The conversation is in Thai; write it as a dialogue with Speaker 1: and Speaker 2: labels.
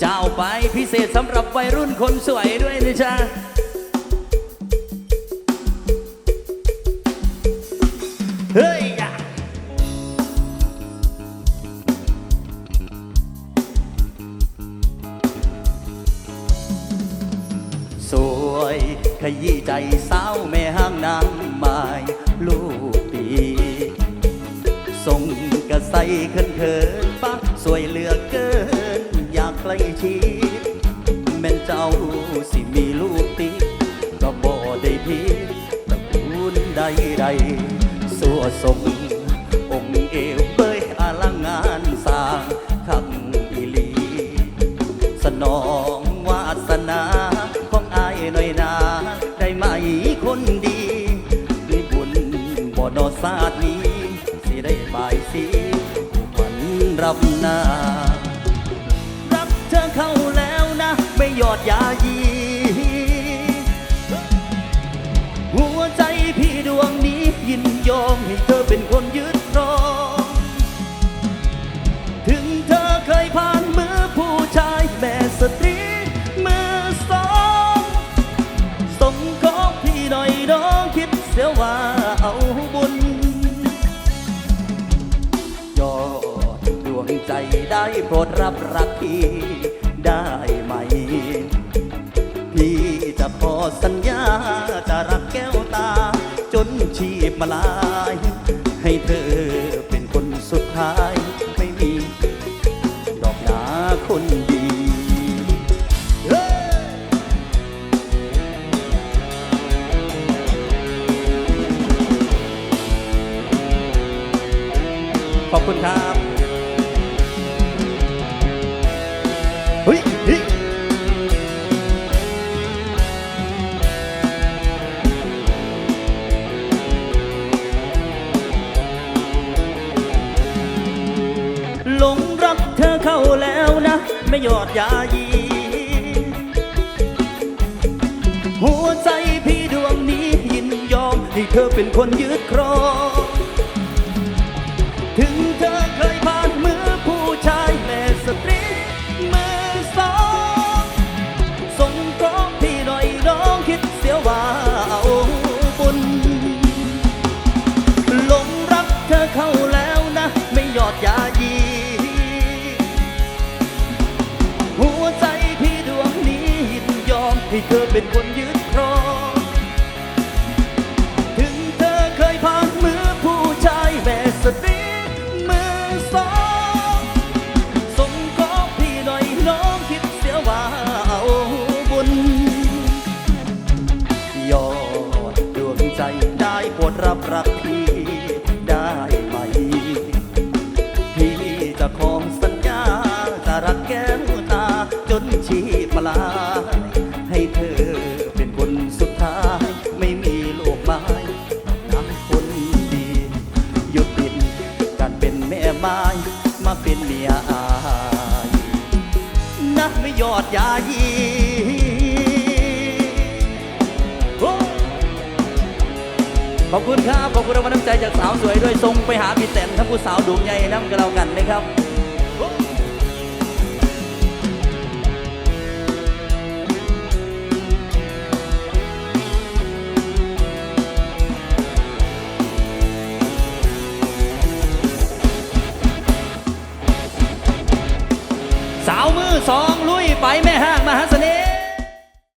Speaker 1: เจ้าไปพิเศษสำหรับวัยรุ่นคนสวยด้วยนะจ๊ะเฮ้ยอย่าสวยขยี้ใจสาวแม่ห้างนางไม้ลูกปีส่งกระใสเขินเขินๆปักสวยเหลือ ล้ชิดแม่นเจ้าสิมีลูกติดก็บ่ได้พีตระกูลใดใดสัวสมองค์เอวเบยอลังงานสร้างคักอีลีสนองวาสนาของอายหน่อยนาได้ไหมคนดีมีบุญบ่นอศาสตร์นี้ สิได้บายสีวันรับนา ยอดยายีหัวใจพี่ดวงนี้ยินยอมให้เธอเป็นคนยึดครอง ถึงเธอเคยผ่านมือผู้ชายแม่สตรีมือสองสมของพี่หน่อยน้องคิดเสียว่าเอาบุญยอดดวงใจได้โปรดรับรักพี่ สัญญาจะรักแก้วตา จนชีพมาลาย ให้เธอเป็นคนสุดท้ายไม่มี ดอกหนาคนดีขอบคุณครับ เข้าแล้วนะ ไม่หยอดยายีหัวใจพี่ดวงนี้ยินยอมให้เธอเป็นคนยึดครอง ให้เธอเป็นคนยึดครอง ถึงเธอเคยผ่านมือผู้ชายแม่สตรีมือสองสงขอพี่หน่อยน้องคิดเสียว่าเอาบุญยอดดวงใจได้โปรดรับรักพี่ บาย มาเป็นเมียอายนักไม่ยอดยายีขอบคุณครับ ขอบคุณรางวัลน้ำใจจากสาวสวยด้วยทรงไปหาพี่แตนทั้งผู้สาวดวงใหญ่น้ำกับเรากันนะครับ สองลุยไปแม่ห้างมหาเสน่ห์